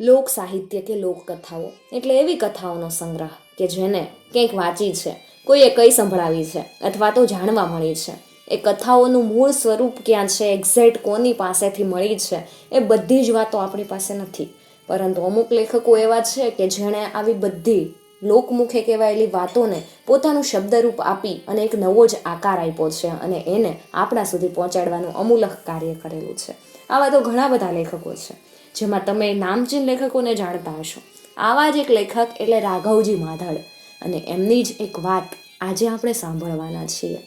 લોક સાહિત્ય કે લોકકથાઓ. એટલે એવી કથાઓનો સંગ્રહ કે જેને ક્યાંક વાંચી છે, કોઈએ કઈ સંભળાવી છે, અથવા તો જાણવા મળી છે. એ કથાઓનું મૂળ સ્વરૂપ ક્યાં છે એક્ઝેક્ટ કોની પાસેથી મળી છે, એ બધી જ વાતો આપણી પાસે નથી. પરંતુ અમુક લેખકો એવા છે કે જેણે આવી બધી લોકમુખે કહેવાયેલી વાતોને પોતાનું શબ્દરૂપ આપી અને એક નવો જ આકાર આપ્યો છે અને એને આપણા સુધી પહોંચાડવાનું અમૂલક કાર્ય કરેલું છે. આવા તો ઘણા બધા લેખકો છે. જેમાં તમે નામચીન લેખકોને જાણતા હશો. આવા જ એક લેખક એટલે રાઘવજી માધડ. અને એમની જ એક વાત આજે આપણે સાંભળવાના છીએ.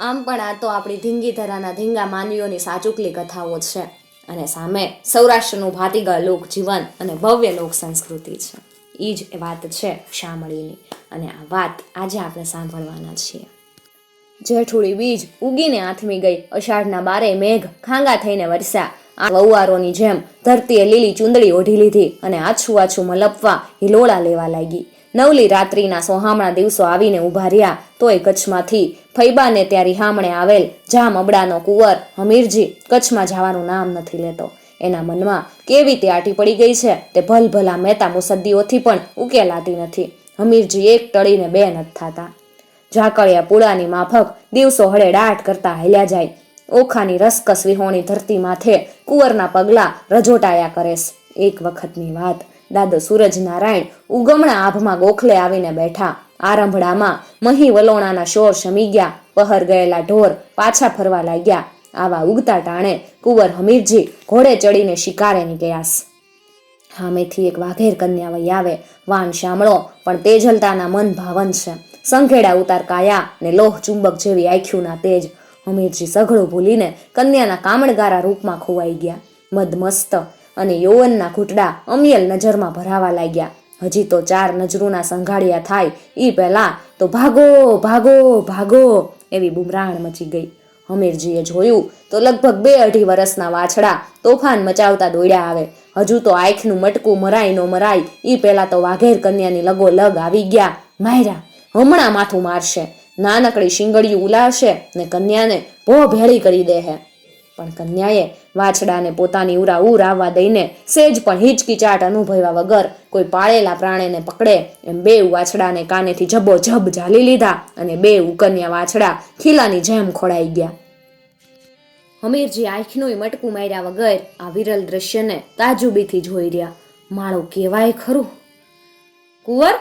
આમ પણ આ તો આપણી ધીંગી ધરાના ધીંગા માનવીઓની સાચુકલી કથાઓ છે. અને સામે સૌરાષ્ટ્રનું ભાતિગા લોક જીવન અને ભવ્ય લોક સંસ્કૃતિ છે. એ જ વાત છે શામળીની. અને આ વાત આજે આપણે સાંભળવાના છીએ. જેઠુડી બીજ ઉગીને આથમી ગઈ. અષાઢના બારે મેઘ ખાંગા થઈને વરસ્યા. વૌવારોની જેમ ધરતીએ લીલી ચૂંદડી ઓઢી લીધી અને આછું આછું મલપવા હિલોળા લેવા લાગી. નવલી રાત્રિના સોહામણા દિવસો આવીને ઊભા રહ્યા તોય કચ્છમાંથી ફૈબાને ત્યાં રિહામણે આવેલ જામ અબડાનો કુંવર હમીરજી કચ્છમાં જવાનું નામ નથી લેતો. એના મનમાં કેવી તે આટી પડી ગઈ છે તે ભલભલા મહેતા મુસદ્દીઓથી પણ ઉકેલાતી નથી. હમીરજી એક ટળીને બે નથી થતા. ઝાકળિયા પુળાની માફક દિવસો હળે ડાટ કરતા હાલ્યા જાય. ઓખાની રસકસ વિહોણી ધરતી માથે કુંવરના પગલા રજોટાયા કરેશ એક વખતની વાત. દાદો સૂરજ નારાયણ ઉગમણા આભમાં ગોખલે આવીને બેઠા. આરંભડામાં મહી વલોણાના શોર શમી ગયા. પહર ગયેલા ઢોર પાછા ફરવા લાગ્યા. આવા ઉગતા ટાણે કુંવર હમીરજી ઘોડે ચડીને શિકારે નીકળ્યાસ હામેથી એક વાઘેર કન્યા વહી આવે. વાન શામળો, પણ તેજલતાના મન ભાવન છે. સંઘેડા ઉતાર કાયા ને લોહ ચુંબક જેવી આંખ્યુંના તેજ હમીરજી સઘળો ભૂલીને કન્યાના કામણગારા રૂપમાં ખોવાઈ ગયા. મદમસ્ત અને યૌવનના ઘૂંટડા અમિયલ નજરમાં ભરાવા લાગ્યા. હજી તો ચાર નજરૂના સંઘાડિયા થાય એ પહેલા તો ભાગો ભાગો ભાગો એવી બુમરાણ મચી ગઈ. હમીરજીએ જોયું તો લગભગ બે અઢી વર્ષના વાછડા તોફાન મચાવતા દોડ્યા આવે. હજુ તો આંખનું મટકું મરાય નો મરાય, ઈ પહેલા તો વાઘેર કન્યાની લગો લગ આવી ગયા. માયરા, હમણાં માથું મારશે. નાનકડી શિંગડિયું ઉલાવશે ને કન્યાને ભો ભેળી કરી દે હે પણ કન્યાએ વાછડાને પોતાની ઉરા ઉર આવવા દઈને સેજ પણ હિચકિચાટ અનુભવ્યા વગર કોઈ પાળેલા પ્રાણીને પકડે એમ બે વાછડાને કાનેથી જબો જબ ઝાલી લીધા અને બે કન્યા વાછડા ખીલાની જેમ ખોડાઈ ગયા. હમીરજી આંખનું મટકું માર્યા વગર આ વિરલ દ્રશ્યને તાજુબીથી જોઈ રહ્યા. માળો કહેવાય ખરું? કુંવર?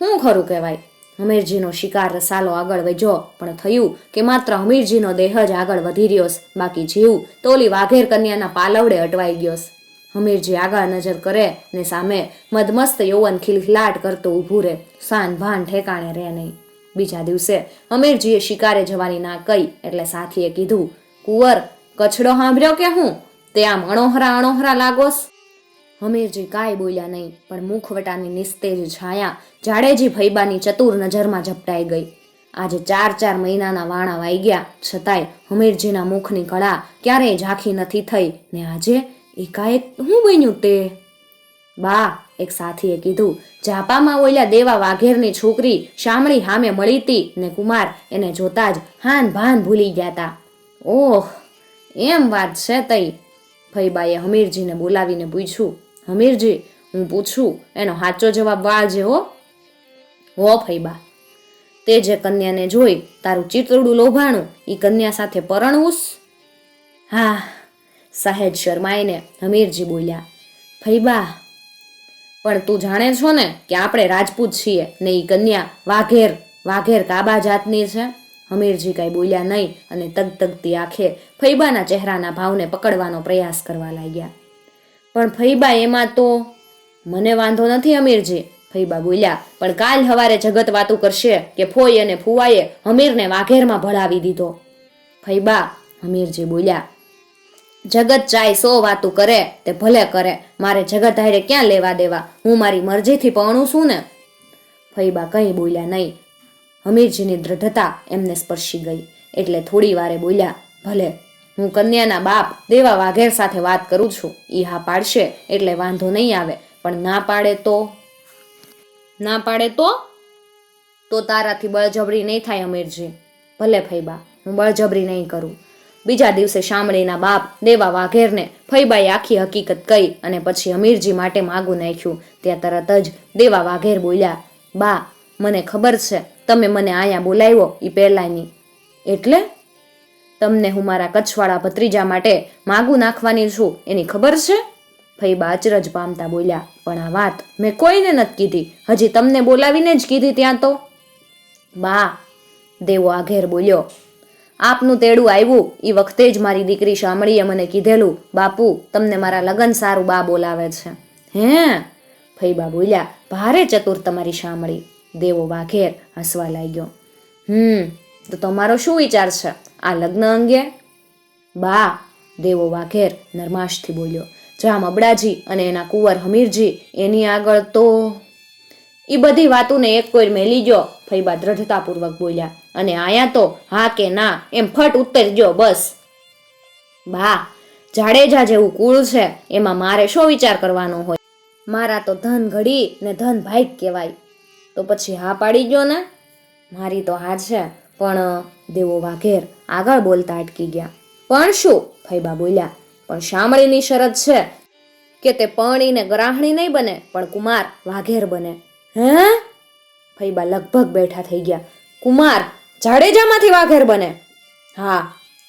હું ખરું કહેવાય. હમીરજીનો શિકાર રસાલો આગળ વધ્યો, પણ થયું કે માત્ર હમીરજીનો દેહ જ આગળ વધી રહ્યો બાકી જીવ તો ઓલી વાઘેર કન્યાના પાલવડે અટવાઈ ગયો હમીરજી આગળ નજર કરે ને સામે મદમસ્ત યૌવન ખિલખિલાટ કરતો ઊભું રહે, સાન ભાન ઠેકાણે રહે નહીં. બીજા દિવસે હમીરજીએ શિકારે જવાની ના કહી, એટલે સાથીએ કીધું, કુંવર, કચડો સાંભળ્યો કે હું? તે આમ અણોહરા અણોહરા લાગોસ હમીરજી કાંઈ બોલ્યા નહીં, પણ મુખવટાની નિસ્તેજ છાયા જાડેજી ભૈબાની ચતુર નજરમાં ઝપટાઈ ગઈ. આજે ચાર ચાર મહિનાના વાણા વાઈ ગયા, છતાંય હમીરજીના મુખની કળા ક્યારેય ઝાંખી નથી થઈ. ને આજે એકાએક હું બન્યું તે? બા, એક સાથીએ કીધું, જાપામાં ઓલ્યા દેવા વાઘેરની છોકરી શામળી હામે મળી તી ને કુમાર એને જોતા જ હાન ભાન ભૂલી ગયા તા. ઓહ, એમ વાત છે તઈ? ફઈબાએ હમીરજીને બોલાવીને પૂછ્યું. હમીરજી, હું પૂછું, એનો સાચો જવાબ વા હો હો ફૈબા તે જે કન્યાને જોઈ તારું ચિતરડું લોભાણું એ કન્યા સાથે પરણવું હા સહેજ શરમાઈને હમીરજી બોલ્યા ફૈબા પણ તું જાણે છો ને કે આપણે રાજપૂત છીએ ને એ કન્યા વાઘેર વાઘેર કાબા જાતની છે? હમીરજી કાંઈ બોલ્યા નહીં અને તગતગતી આંખે ફૈબાના ચહેરાના ભાવને પકડવાનો પ્રયાસ કરવા લાગ્યા. પણ ફૈબા એમાં તો મને વાંધો નથી, અમીરજી. ફૈબા બોલ્યા, પણ કાલ હવારે જગત વાતું કરશે કે ફોઈ અને ફુવાએ હમીરને વાઘેરમાં ભળાવી દીધો. ફૈબા હમીરજી બોલ્યા, જગત ચાય સો વાતું કરે તે ભલે કરે, મારે જગત હારે ક્યાં લેવા દેવા? હું મારી મરજીથી પહોણું છું ને. ફૈબા કંઈ બોલ્યા નહીં. હમીરજીની દ્રઢતા એમને સ્પર્શી ગઈ. એટલે થોડી વારે બોલ્યા, ભલે હું કન્યાના બાપ દેવા વાઘેર સાથે વાત કરું છું. ઈ હા પાડશે એટલે વાંધો નહીં આવે. પણ ના પાડે તો? ના પાડે તો? તો તારાથી બળજબરી નહીં થાય અમીરજી. ભલે ફૈબા, હું બળજબરી નહીં કરું. બીજા દિવસે શામળીના બાપ દેવા વાઘેરને ફૈબાએ આખી હકીકત કહી અને પછી અમીરજી માટે માગું નાખ્યું. ત્યાં તરત જ દેવા વાઘેર બોલ્યા, બા, મને ખબર છે. તમે મને અહીંયા બોલાવ્યો એ પહેલાંની. એટલે તમને હું મારા કચ્છવાળા ભત્રીજા માટે માગું નાખવાની છું. એની ખબર છે? ફઈબા અચરજ પામતા બોલ્યા, પણ આ વાત મેં કોઈને નથી કીધી. હજી તમને બોલાવીને જ કીધી ત્યાં તો. બા, દેવો આઘેર બોલ્યો, આપનું તેડું આવ્યું એ વખતે જ મારી દીકરી શામળીએ મને કીધેલું, બાપુ, તમને મારા લગ્ન સારું બા બોલાવે છે. હે? ફઈબા બોલ્યા, ભારે ચતુર તમારી શામળી. દેવો વાઘેર હસવા લાગ્યો, હમ તો તમારો શું વિચાર છે? આ લગ્ન અંગે? બા, દેવો વાઘેર નરમાશથી બોલ્યો, જામ અબડાજી અને એના કુંવર હમીરજી, એની આગળ તો એ બધી વાતોને એક કોઈ મેલી ગયો, ફઈબા દ્રઢતાપૂર્વક બોલ્યા, અને આયા તો હા કે ના, એમ ફટ ઉતરજો બસ. બા, જાડેજા જેવું કુળ છે, એમાં મારે શો વિચાર કરવાનો હોય? મારા તો ધન ઘડી ને ધન ભાઈ કહેવાય. તો પછી હા પાડી ગયો ને? મારી તો હા છે. પણ દેવો વાઘેર આગળ બોલતા અટકી ગયા. પણ શું? ફૈબા બોલ્યા, પણ શામળીની શરત છે કે તે પરણીને ગ્રાહણી નહીં બને, પણ કુમાર વાઘેર બને. હે? ફૈબા લગભગ બેઠા થઈ ગયા. કુમાર, જાડેજામાંથી વાઘેર બને. હા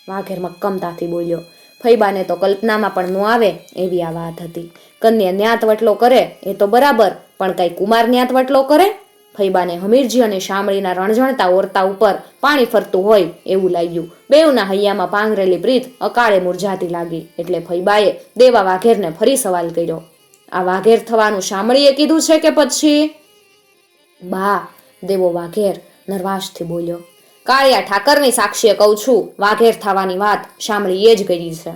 વાઘેર મક્કમતાથી બોલ્યો. ફૈબાને તો કલ્પનામાં પણ ન આવે એવી આ વાત હતી. કન્યા ન્યાત વટલો કરે, એ તો બરાબર, પણ કઈ કુમાર ન્યાત વટલો કરે? ફઈબાને હમીરજી અને શામળીના રણઝણતા ઓરતા ઉપર પાણી ફરતું હોય એવું લાગ્યું. બેઉના હૈયામાં પાંગરેલી પ્રીત અકાળે મુરઝાતી લાગી એટલે ફૈબાએ દેવા વાઘેરને ફરી સવાલ કર્યો. આ વાઘેર થવાનું શામળીએ કીધું છે કે પછી? બા, દેવો વાઘેર નરવાશથી બોલ્યો. કાળિયા ઠાકરની સાક્ષીએ કહું છું, વાઘેર થવાની વાત શામળીએ જ કરી છે.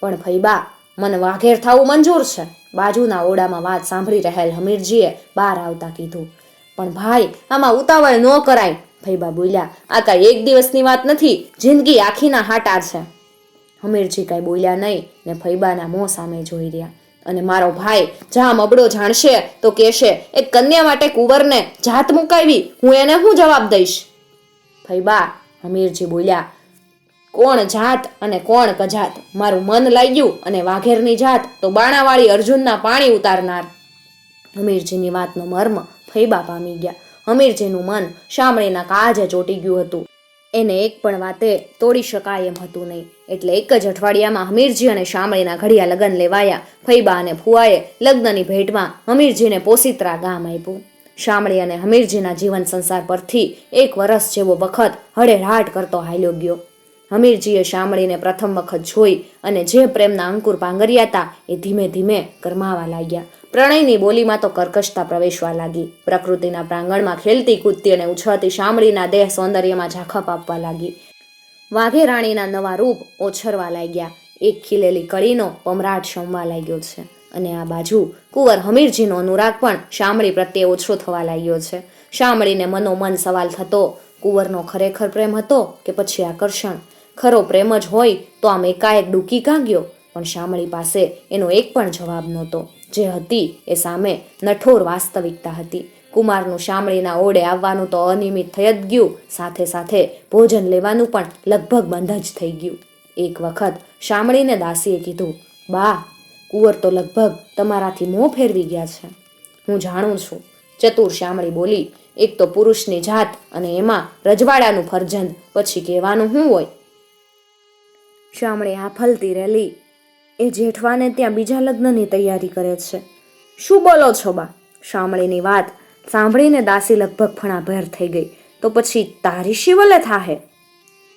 પણ ફૈબા, મને વાઘેર થવું મંજૂર છે. બાજુના ઓરડામાં વાત સાંભળી રહેલ હમીરજીએ બહાર આવતા કીધું. પણ ભાઈ, આમાં ઉતાવળ ન કરાય. ભૈબા બોલ્યા, આ કાંઈ એક દિવસની વાત નથી, જિંદગી આખીના હાટા છે. હમીરજી કાંઈ બોલ્યા નહીં ને ફૈબાના મોં સામે જોઈ રહ્યા. અને મારો ભાઈ જા મબડો જાણશે તો કહેશે એ કન્યા માટે કુંવરને જાત મુકાવી, હું એને શું જવાબ દઈશ? ફૈબા હમીરજી બોલ્યા, કોણ જાત અને કોણ કજાત? મારું મન લાગ્યું અને વાઘેરની જાત, તો બાણાવાળી અર્જુનના પાણી ઉતારનાર. હમીરજીની વાતનો મર્મ ફૈબા પામી ગયા. હમીરજીનું મન શામળીના કાજે ચોટી ગયું હતું. એને એક પણ વાતે તોડી શકાય એમ હતું નહીં. એટલે એક જ અઠવાડિયામાં હમીરજી અને શામળીના ઘડિયા લગ્ન લેવાયા. ફૈબા અને ફુવાએ લગ્નની ભેટમાં હમીરજીને પોસિત્રા ગામ આપ્યું. શામળી અને હમીરજીના જીવન સંસાર પરથી એક વરસ જેવો વખત હળેરાટ કરતો હાલ્યો ગયો. હમીરજીએ શામળીને પ્રથમ વખત જોઈ અને જે પ્રેમના અંકુર પાંગર્યા હતા એ ધીમે ધીમે ગરમાવા લાગ્યા. પ્રણયની બોલીમાં તો કર્કશતા પ્રવેશવા લાગી. પ્રકૃતિના પ્રાંગણમાં ખેલતી, કૂદતી અને ઉછળતી શામળીના દેહ સૌંદર્યમાં ઝાંખપ આપવા લાગી. વાઘે રાણીના નવા રૂપ ઓછરવા લાગ્યા. એક ખીલેલી કળીનો પમરાટ શમવા લાગ્યો છે અને આ બાજુ કુંવર હમીરજીનો અનુરાગ પણ શામળી પ્રત્યે ઓછો થવા લાગ્યો છે. શામળીને મનોમન સવાલ થતો, કુંવરનો ખરેખર પ્રેમ હતો કે પછી આકર્ષણ? ખરો પ્રેમ જ હોય તો આમ એકાએક ડૂકી કાંગ્યો, પણ શામળી પાસે એનો એક પણ જવાબ નહોતો. જે હતી એ સામે નઠોર વાસ્તવિકતા હતી. કુમારનું શામળીના ઓડે આવવાનું તો અનિયમિત થઈ જ ગયું. સાથે સાથે ભોજન લેવાનું પણ લગભગ બંધ જ થઈ ગયું. એક વખત શામળીને દાસીએ કીધું, બા, કુંવર તો લગભગ તમારાથી મોં ફેરવી ગયા છે. હું જાણું છું. ચતુર શામળી બોલી, એક તો પુરુષની જાત અને એમાં રજવાડાનું ફરજંદ પછી કહેવાનું શું હોય? શામળી ફલતી રહેલી. એ જેઠવાને ત્યાં બીજા લગ્નની તૈયારી કરે છે. શું બોલો છો બા? શામળીની વાત સાંભળીને દાસી લગભગ ફણાભેર થઈ ગઈ. તો પછી તારી શિવલે થાહે?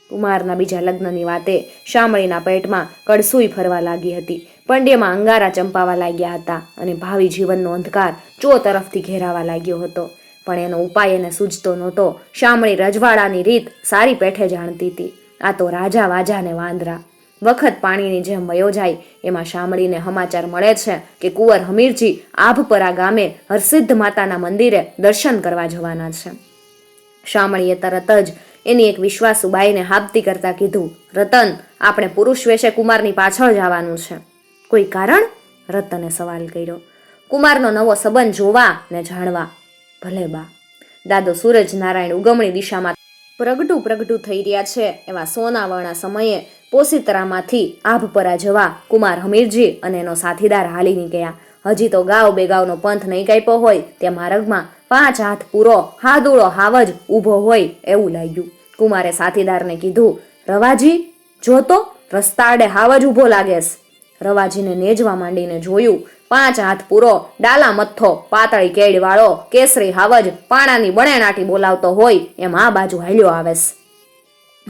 કુમારના બીજા લગ્નની વાતે શામળીના પેટમાં કડસુઈ ફરવા લાગી હતી. પંડ્યમાં અંગારા ચંપાવા લાગ્યા હતા અને ભાવિ જીવનનો અંધકાર ચો તરફથી ઘેરાવા લાગ્યો હતો. પણ એનો ઉપાય એને સૂઝતો નહોતો. શામળી રજવાડાની રીત સારી પેઠે જાણતી હતી. આ તો રાજા વાજાને વાંદરા. વખત પાણીની જેમ વયો જાય, એમાં શામળીને સમાચાર મળે છે કે કુંવર હમીરજી આભપરા ગામે હરસિદ્ધ માતાના મંદિરે દર્શન કરવા જવાના છે. શામળીએ તરત જ એની એક વિશ્વાસુ બાઈને હાબતી કરતા કીધું, રતન, આપણે પુરુષ વેશે કુમારની પાછળ જવાનું છે. કોઈ કારણ? રતને સવાલ કર્યો. કુમારનો નવો સંબંધ જોવા ને જાણવા. ભલે બા, દાદો સૂરજ નારાયણ ઉગમણી દિશામાં પ્રગટું પ્રગટું થઈ રહ્યા છે, એવા સોનાવર્ણા સમયે પોસિતરામાંથી આભપરા જવા કુમાર હમીરજી અને એનો સાથીદાર હાલી નીકળ્યા. હજી તો ગાવ બેગાવનો પંથ નહીં કાપ્યો હોય તે માર્ગમાં પાંચ હાથ પૂરો હાદુળો હાવજ ઊભો હોય એવું લાગ્યું. કુમારે સાથીદારને કીધું, રવાજી જોતો રસ્તાડે હાવજ ઊભો લાગેસ રવાજીને નેજવા માંડીને જોયું, પાંચ હાથ પૂરો ડાલા મથ્થો, પાતળી કેડ વાળો કેસરી હાવજ પાણાની બણેનાટી બોલાવતો હોય એમ આ બાજુ હાલ્યો આવેસ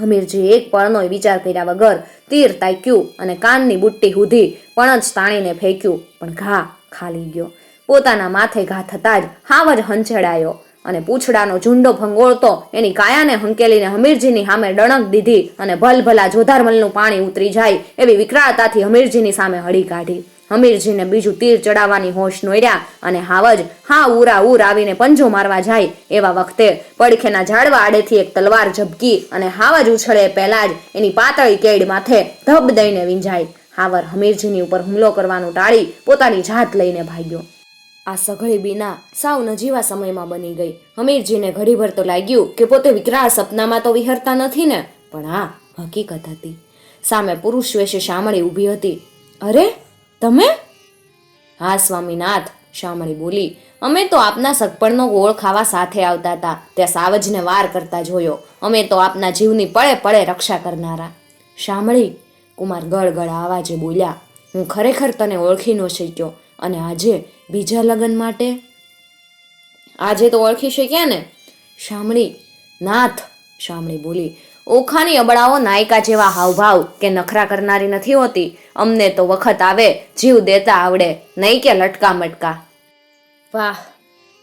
હમીરજી એક પળનો વિચાર કર્યા વગર તીર તાક્યું અને કાનની બુટ્ટી સુધી પણ જ તાણીને ફેંક્યું, પણ ઘા ખાલી ગયો. પોતાના માથે ઘા થતાં જ હાવ જ હંચડાયો અને પૂંછડાનો ઝુંડો ભંગોળતો એની કાયાને હંકેલીને હમીરજીની સામે ડણક દીધી અને ભલભલા જોધારમલનું પાણી ઉતરી જાય એવી વિકરાળતાથી હમીરજીની સામે હળી કાઢી. હમીરજીને બીજું તીર ચડાવવાની હોશ નોર્યા અને હાવજ, હા ઉરા ઉર આવીને પંજો મારવા જાય એવા વખતે પડખેના ઝાડવા આડેથી એક તલવાર ઝબકી અને હાવજ ઉછળે પહેલા જ એની પાતળી કેડ માથે ધબ દઈને વિંજાય. હાવર હમીરજીની ઉપર હુમલો કરવાનું ટાળી પોતાની જાત લઈને ભાગ્યો. આ સઘળી બીના સાવ નજીવા સમયમાં બની ગઈ. હમીરજીને ઘડીભર તો લાગ્યું કે પોતે વિકરાળ સપનામાં તો વિહરતા નથી ને. પણ આ હકીકત હતી. સામે પુરુષ વેશે શામળી ઊભી હતી. અરે તમે? હા, સ્વામીનાથ, શામળી બોલી, અમે તો આપના સગપણનો ગોળ ખાવા સાથે આવતા હતા. ત્યાં સાવજને વાર કરતા જોયો. અમે તો આપના જીવની પળે પળે રક્ષા કરનારા. શામળી, કુમાર ગળગળ આવાજે બોલ્યા, હું ખરેખર તને ઓળખી ન શક્યો અને આજે બીજા લગ્ન માટે? આજે તો ઓળખી શક્યા ને શામળી, નાથ, શામળી બોલી ઓખાની અબળાઓ નાયકા જેવા હાવભાવ કે નખરા કરનારી નથી હોતી. અમને તો વખત આવે, જીવ દેતા આવડે, નહીં કે લટકા મટકા. વાહ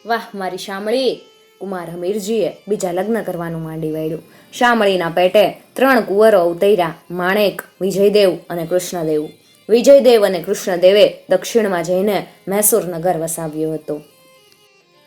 વાહ, મારી શામળી. કુમાર હમીરજીએ બીજા લગ્ન કરવાનું માંડી વાળ્યું શામળીના પેટે ત્રણ કુંવરો અવતર્યા માણેક, વિજયદેવ અને કૃષ્ણદેવ. વિજયદેવ અને કૃષ્ણદેવે દક્ષિણમાં જઈને મૈસૂર નગર વસાવ્યું હતું.